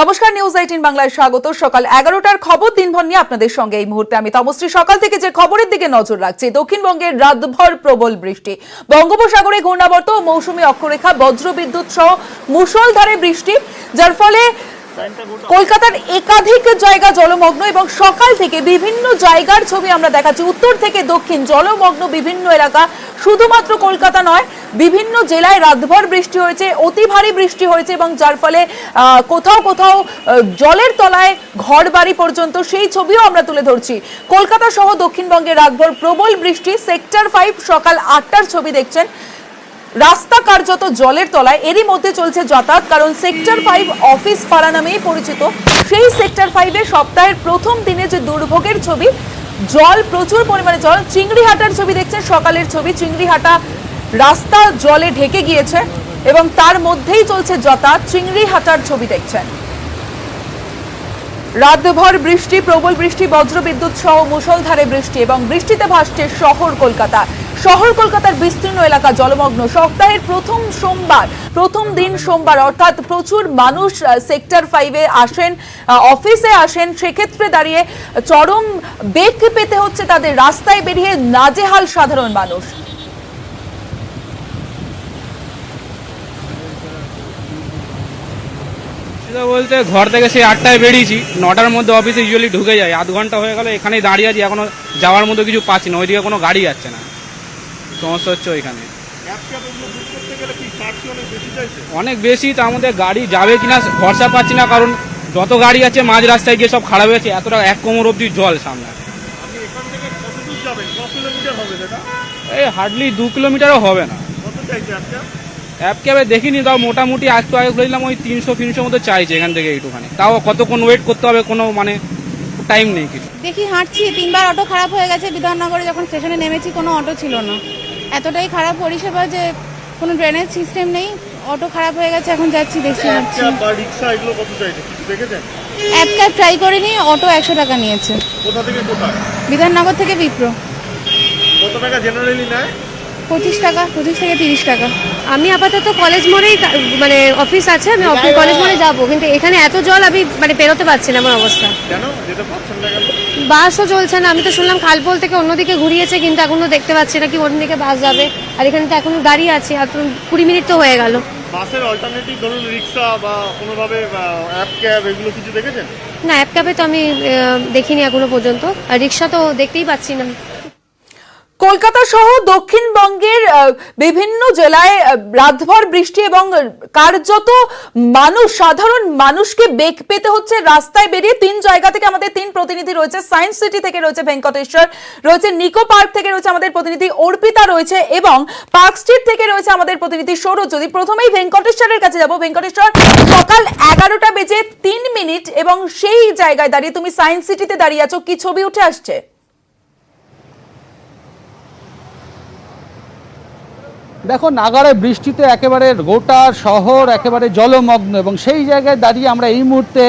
নমস্কার news eighteen বাংলায় স্বাগত। সকাল এগারোটার খবর দিনভর নিয়ে আপনাদের সঙ্গে এই মুহূর্তে আমি তমশ্রী। সকাল থেকে যে খবরের দিকে নজর রাখছি, দক্ষিণবঙ্গের রাতভর প্রবল বৃষ্টি। বঙ্গোপসাগরে ঘূর্ণাবর্ত ও মৌসুমী অক্ষরেখা, বজ্রবিদ্যুৎ সহ মুষলধারে বৃষ্টি, যার ফলে কলকাতার একাধিক জায়গা জলমগ্ন এবং সকাল থেকে বিভিন্ন জায়গার ছবি আমরা দেখাচ্ছি। উত্তর থেকে দক্ষিণ জলমগ্ন বিভিন্ন এলাকা শুধুমাত্র কলকাতা নয়, বিভিন্ন জেলায় রাতভর বৃষ্টি হয়েছে, অতি ভারী বৃষ্টি হয়েছে এবং যার ফলে কোথাও কোথাও জলের তলায় ঘর বাড়ি পর্যন্ত সেই ছবিও আমরা তুলে ধরছি। কলকাতা সহ দক্ষিণবঙ্গে রাতভর প্রবল বৃষ্টি, সেক্টর ফাইভ সকাল আটটার ছবি দেখছেন। রাস্তা কার্যত জলের তলায়, এরই মধ্যে চলছে যাতায়াত, কারণ সেক্টর ফাইভ অফিস পাড়া নামেই পরিচিত। সেই সেক্টর ফাইভে সপ্তাহের প্রথম দিনে যে দুর্ভোগের ছবি জল, প্রচুর পরিমাণে জল। চিংড়িহাটার ছবি দেখছেন, সকালের ছবি। চিংড়িহাটা রাস্তা জলে ঢেকে গিয়েছে এবং তার মধ্যেই চলছে জতা চিংড়িহাটার ছবি দেখছেন। রাতভর বৃষ্টি, প্রবল বৃষ্টি, বজ্রবিদ্যুৎ সহ মুসলধারে বৃষ্টি এবং বৃষ্টিতে ভাসছে শহর কলকাতা। শহর কলকাতার বিস্তীর্ণ এলাকা জলমগ্ন। সপ্তাহের প্রথম সোমবার, প্রথম দিন সোমবার, অর্থাৎ প্রচুর মানুষ সেক্টর ফাইভে আসেন অফিসে আসেন। সেক্ষেত্রে দাঁড়িয়ে চরম বেগ পেতে হচ্ছে তাদের। রাস্তায় বেরিয়ে নাজেহাল সাধারণ মানুষ। বলতে ঘর থেকে সেই আটটায় বেরিয়েছি। নটার মধ্যে অফিসে ইউজুয়ালি ঢুকে যায় আধ ঘণ্টা হয়ে গেল, এখানেই দাঁড়িয়ে আছি। এখনও যাওয়ার মতো কিছু পাচ্ছি না। ওইদিকে কোনো গাড়ি যাচ্ছে না। সমস্যা হচ্ছে ওইখানে। অনেক বেশি তার মধ্যে গাড়ি যাবে কিনা ভরসা পাচ্ছি না কারণ যত গাড়ি আছে মাঝ রাস্তায় গিয়ে সব খারাপ হয়েছে এতটা এক কোমর অব্দি জল সামনে। এই হার্ডলি দু কিলোমিটারও হবে না। অ্যাপ ক্যাবে দেখিনি তাও মোটামুটি একটু আগে খুলেছিলাম ওই তিনশো তিনশো মতো চাইছে এখান থেকে এইটুখানি তাও কতক্ষণ ওয়েট করতে হবে কোনো মানে টাইম নেই কিছু। দেখি হাঁটছি তিনবার অটো খারাপ হয়ে গেছে বিধাননগরে যখন স্টেশনে নেমেছি কোনো অটো ছিল না। এতটাই খারাপ পরিষেবা যে কোনো ড্রেনেজ সিস্টেম নেই অটো খারাপ হয়ে গেছে এখন যাচ্ছি দেখছি দেখেছেন? অ্যাপ ক্যাব ট্রাই করিনি অটো একশো টাকা নিয়েছে। কোথা থেকে কোথায়? বিধাননগর থেকে বিপ্র কত টাকা জেনারেলি নেয়? পঁচিশ টাকা পঁচিশ থেকে তিরিশ টাকা। আমি আপাতত কলেজ মোড়েই মানে অফিস আছে আমি অফিস কলেজ মোড়ে যাব কিন্তু এখানে এত জল আমি মানে পেরোতে পারছি না আমার অবস্থা। বাসও চলছে না আমি তো শুনলাম খালপোল থেকে অন্যদিকে ঘুরিয়েছে কিন্তু এখনও দেখতে পাচ্ছি না কি অন্যদিকে বাস যাবে। আর এখানে তো এখনও গাড়ি আছে আর কুড়ি মিনিট তো হয়ে গেল। বাসের অল্টারনেটিভ ধরুন রিক্সা বা কোনোভাবে অ্যাপ ক্যাব এগুলো কিছু দেখেছেন? না অ্যাপ ক্যাবে তো আমি দেখিনি এখনও পর্যন্ত। আর রিক্সা তো দেখতেই পাচ্ছি না। কলকাতা সহ দক্ষিণবঙ্গের বিভিন্ন জেলায় রাতভর বৃষ্টি এবং কার্যত মানুষ, সাধারণ মানুষকে বেগ পেতে হচ্ছে। রাস্তায় বেরিয়ে তিন জায়গা থেকে আমাদের তিন প্রতিনিধি রয়েছে। সায়েন্স সিটি থেকে রয়েছে ভেঙ্কটেশ্বর, রয়েছে নিকো পার্ক থেকে রয়েছে আমাদের প্রতিনিধি অর্পিতা রয়েছে এবং পার্ক স্ট্রিট থেকে রয়েছে আমাদের প্রতিনিধি সৌরভ যদি প্রথমেই ভেঙ্কটেশ্বরের কাছে যাব। ভেঙ্কটেশ্বর, সকাল এগারোটা বেজে তিন মিনিট এবং সেই জায়গায় দাঁড়িয়ে তুমি সায়েন্স সিটিতে দাঁড়িয়ে আছো। কি ছবি উঠে আসছে? দেখো নাগারে বৃষ্টিতে একেবারে গোটা শহর, একেবারে জলমগ্ন এবং সেই জায়গায় দাঁড়িয়ে আমরা এই মুহূর্তে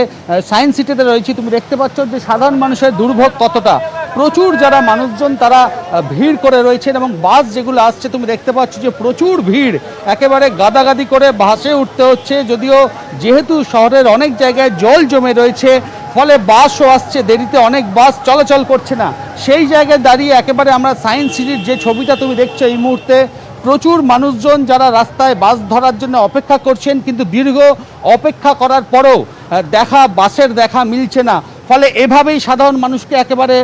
সায়েন্স সিটিতে রয়েছি। তুমি দেখতে পাচ্ছ যে সাধারণ মানুষের দুর্ভোগ কতটা। প্রচুর যারা মানুষজন তারা ভিড় করে রয়েছেন এবং বাস যেগুলো আসছে, তুমি দেখতে পাচ্ছ যে প্রচুর ভিড়। একেবারে গাদাগাদি করে বাসে উঠতে হচ্ছে। যদিও যেহেতু শহরের অনেক জায়গায় জল জমে রয়েছে, ফলে বাসও আসছে, দেরিতে অনেক বাস চলাচল করছে না। সেই জায়গায় দাঁড়িয়ে একেবারে আমরা সায়েন্স সিটির যে ছবিটা তুমি দেখছ এই মুহূর্তে প্রচুর মানুষজন যারা রাস্তায় বাস ধরার জন্য অপেক্ষা করছেন, কিন্তু দীর্ঘ অপেক্ষা করার পরেও দেখা, বাসের দেখা মিলছে না। ফলে এভাবেই সাধারণ মানুষকে একেবারে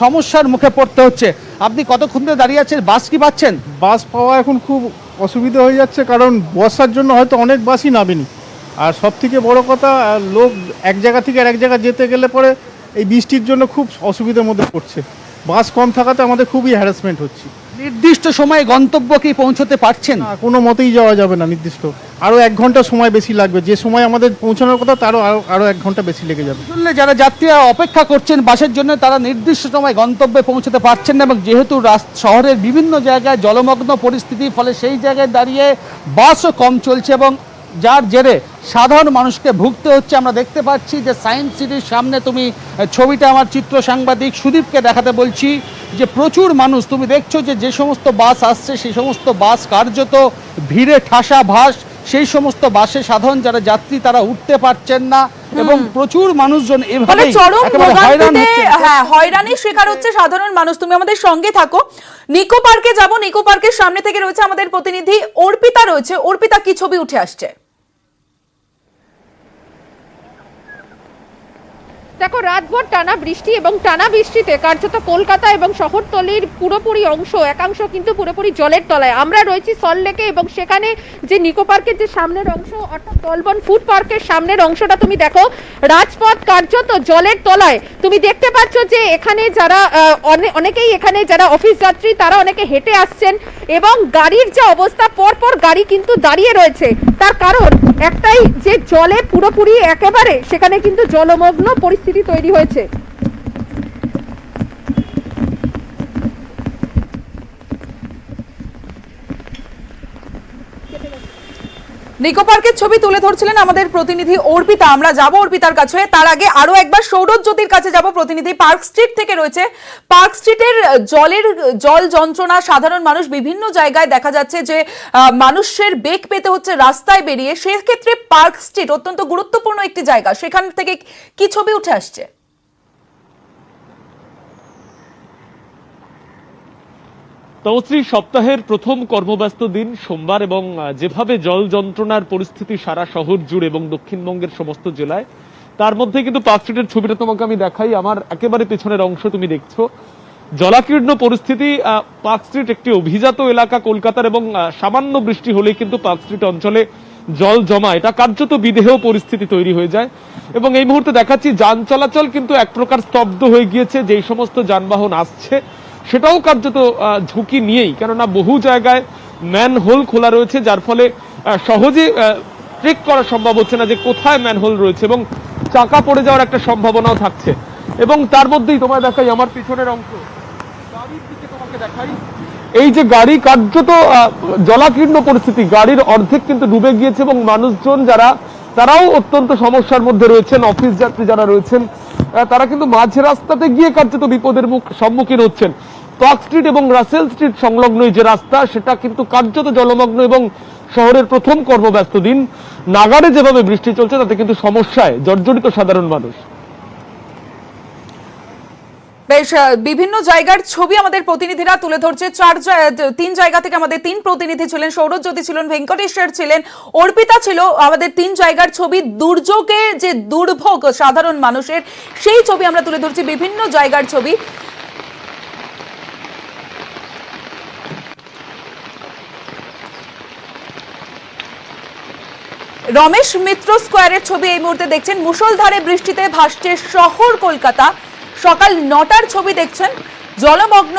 সমস্যার মুখে পড়তে হচ্ছে। আপনি কতক্ষণ ধরে দাঁড়িয়ে আছেন? বাস কি পাচ্ছেন? বাস পাওয়া এখন খুব অসুবিধা হয়ে যাচ্ছে, কারণ বর্ষার জন্য হয়তো অনেক বাসই নামেনি। আর সব থেকে বড় কথা লোক এক জায়গা থেকে আর এক জায়গা যেতে গেলে পরে এই বৃষ্টির জন্য খুব অসুবিধার মধ্যে পড়ছে। বাস কম থাকাতে আমাদের খুবই হ্যারাসমেন্ট হচ্ছে। নির্দিষ্ট সময়ে গন্তব্য কি পৌঁছতে পারছেন? না কোনো মতেই যাওয়া যাবে না নির্দিষ্ট। আরও এক ঘণ্টা সময় বেশি লাগবে। যে সময় আমাদের পৌঁছানোর কথা তারও আরও আরও এক ঘণ্টা বেশি লেগে যাবে। আসলে যারা যাত্রীরা অপেক্ষা করছেন বাসের জন্য তারা নির্দিষ্ট সময় গন্তব্যে পৌঁছতে পারছেন না এবং যেহেতু রাস- শহরের বিভিন্ন জায়গায় জলমগ্ন পরিস্থিতি ফলে সেই জায়গায় দাঁড়িয়ে বাসও কম চলছে এবং যার জেরে সাধারণ মানুষকে ভুগতে হচ্ছে। আমরা দেখতে পাচ্ছি যে সায়েন্স সিটির সামনে তুমি ছবিটা আমার চিত্র সাংবাদিক সুদীপকে দেখাতে বলছি। যে প্রচুর মানুষ তুমি দেখছ যে যে সমস্ত বাস আসছে সেই সমস্ত বাস কার্যত ভিড়ে ঠাসা ভাস সেই সমস্ত বাসে সাধারণ যারা যাত্রী তারা উঠতে পারছেন না এবং প্রচুর মানুষজন ফলে এভাবে। হ্যাঁ হয়রানির শিকার হচ্ছে সাধারণ মানুষ। তুমি আমাদের সঙ্গে থাকো। নিকো পার্কে যাব। নিকো পার্কের সামনে থেকে রয়েছে আমাদের প্রতিনিধি অর্পিতা রয়েছে। অর্পিতা কি ছবি উঠে আসছে? দেখো, রাতভর টানা বৃষ্টি এবং টানা বৃষ্টিতে কার্যত কলকাতা এবং শহরতলির পুরোপুরি অংশ, একাংশ কিন্তু পুরোপুরি জলের তলায়। আমরা রয়েছি সল্টলেকে এবং সেখানে যে নিকো পার্কের যে সামনের অংশ, অর্থাৎ দলবন ফুড পার্কের সামনের অংশটা তুমি দেখো, রাজপথ কার্যত জলের তলায়। তুমি দেখতে পাচ্ছ যে এখানে যারা অনেকেই এখানে যারা অফিস যাত্রী, তারা অনেকে হেঁটে আসছেন এবং গাড়ির যে অবস্থা, পরপর গাড়ি কিন্তু দাঁড়িয়ে রয়েছে। তার কারণ একটাই যে জলে পুরোপুরি একেবারে, সেখানে কিন্তু জলমগ্ন পরিস্থিতি তৈরি হয়েছে। নিকো পার্কের ছবি তুলে ধরছিলেন আমাদের প্রতিনিধি অর্পিতা। আমরা যাব অর্পিতার কাছে। তার আগে আরও একবার সৌরভ জ্যোতির কাছে যাব প্রতিনিধি। পার্ক স্ট্রিট থেকে রয়েছে। পার্ক স্ট্রিটের জলের জল যন্ত্রণা, সাধারণ মানুষ বিভিন্ন জায়গায় দেখা যাচ্ছে যে মানুষের বেগ পেতে হচ্ছে রাস্তায় বেরিয়ে। সেক্ষেত্রে পার্ক স্ট্রিট অত্যন্ত গুরুত্বপূর্ণ একটি জায়গা। সেখান থেকে কি ছবি উঠে আসছে? তমশ্রী সপ্তাহের প্রথম কর্মব্যস্ত দিন সোমবার এবং যেভাবে জল যন্ত্রণার পরিস্থিতি সারা শহর জুড়ে এবং দক্ষিণবঙ্গের সমস্ত জেলায়, তার মধ্যে কিন্তু পার্ক স্ট্রিটের ছবিটা তোমাকে আমি দেখাই। আমার একেবারে পেছনের অংশ তুমি দেখছ। জলাকীর্ণ পরিস্থিতি পার্ক স্ট্রিট একটি অভিজাত এলাকা কলকাতার এবং সামান্য বৃষ্টি হলেই কিন্তু পার্ক স্ট্রিট অঞ্চলে জল জমা। এটা কার্যত বিদেহ পরিস্থিতি তৈরি হয়ে যায়। এবং এই মুহূর্তে দেখাচ্ছি যান চলাচল কিন্তু এক প্রকার স্তব্ধ হয়ে গিয়েছে। যেই সমস্ত যানবাহন আসছে সেটাও কার্যত ঝুঁকি নিয়েই। কেননা বহু জায়গায় ম্যান হোল খোলা রয়েছে, যার ফলে সহজে ট্রেক করা সম্ভব হচ্ছে না যে কোথায় ম্যান হোল রয়েছে এবং চাকা পড়ে যাওয়ার একটা সম্ভাবনাও থাকছে। এবং তার মধ্যেই তোমায় দেখাই আমার পিছনের অংশ। এই যে গাড়ি কার্যত জলাকীর্ণ পরিস্থিতি, গাড়ির অর্ধেক কিন্তু ডুবে গিয়েছে এবং মানুষজন যারা, তারাও অত্যন্ত সমস্যার মধ্যে রয়েছেন, অফিস যাত্রী যারা রয়েছেন তারা কিন্তু মাঝ রাস্তাতে গিয়ে কার্যত বিপদের মুখ সম্মুখীন হচ্ছেন। পার্ক স্ট্রিট এবং রাসেল স্ট্রিট সংলগ্ন যে রাস্তা, সেটা কিন্তু কার্যত জলমগ্ন এবং শহরের প্রথম কর্মব্যস্ত দিন। নাগারে যেভাবে বৃষ্টি চলছে, তাতে কিন্তু সমস্যায় জর্জরিত সাধারণ মানুষ। বেশ বিভিন্ন জায়গার ছবি আমাদের প্রতিনিধিরা তুলে ধরছে। চার তিন জায়গা থেকে আমাদের তিন প্রতিনিধি ছিলেন। সৌরজ্যোতি ছিলেন, ভেঙ্কটেশ্বর ছিলেন, অর্পিতা ছিল। আমাদের তিন জায়গার ছবি, দুর্যোগে যে দুর্ভোগ সাধারণ মানুষের, সেই ছবি আমরা তুলে ধরছি। বিভিন্ন জায়গার ছবি। রমেশ মিত্র স্কোয়ারের ছবি এই মুহূর্তে দেখছেন। মুষলধারে বৃষ্টিতে ভাসছে শহর কলকাতা। সকাল নটার ছবি দেখছেন জলমগ্ন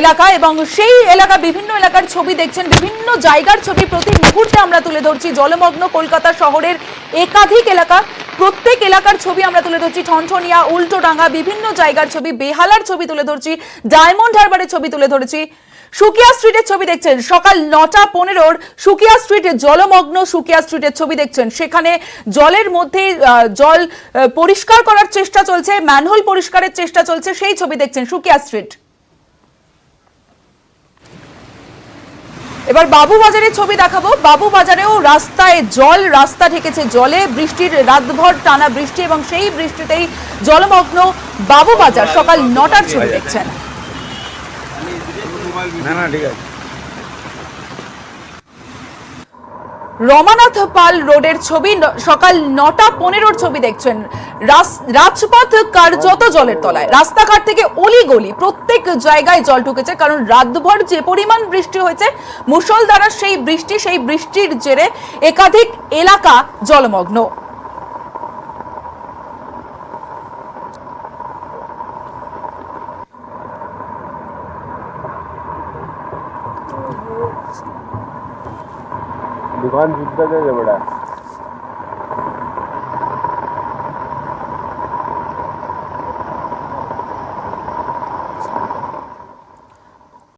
এলাকা এবং সেই এলাকা, বিভিন্ন এলাকার ছবি দেখছেন। বিভিন্ন জায়গার ছবি প্রতি মুহূর্তে আমরা তুলে ধরছি। জলমগ্ন কলকাতা শহরের একাধিক এলাকা, প্রত্যেক এলাকার ছবি আমরা তুলে ধরছি। ঠনঠনিয়া, উল্টোডাঙ্গা, বিভিন্ন জায়গার ছবি, বেহালার ছবি তুলে ধরছি। ডায়মন্ড হারবারের ছবি তুলে ধরেছি। সুকিয়া স্ট্রিটের ছবি দেখছেন। সকাল নটা পনেরোর সুকিয়া স্ট্রিটে জলমগ্ন সুকিয়া স্ট্রিটের ছবি দেখছেন। সেখানে জলের মধ্যে জল পরিষ্কার করার চেষ্টা চলছে, ম্যানহোল পরিষ্কারের চেষ্টা চলছে, সেই ছবি দেখছেন সুকিয়া স্ট্রিট। এবার বাবু বাজারের ছবি দেখাবো। বাবু বাজারেও রাস্তায় জল, রাস্তা ঢেকেছে জলে। বৃষ্টির রাতভর টানা বৃষ্টি এবং সেই বৃষ্টিতেই জলমগ্ন বাবু বাজার সকাল নটার ছবি দেখছেন। রমানাথ পাল রোডের ছবি সকাল নটা পনেরোর ছবি দেখছেন। রাজপথ কার্যত জলের তলায়। রাস্তাঘাট থেকে অলি গলি প্রত্যেক জায়গায় জল ঢুকেছে কারণ রাতভর যে পরিমাণ বৃষ্টি হয়েছে মুষলধারা সেই বৃষ্টি সেই বৃষ্টির জেরে একাধিক এলাকা জলমগ্ন। दुकान जिद्दाच्या जवळ आहे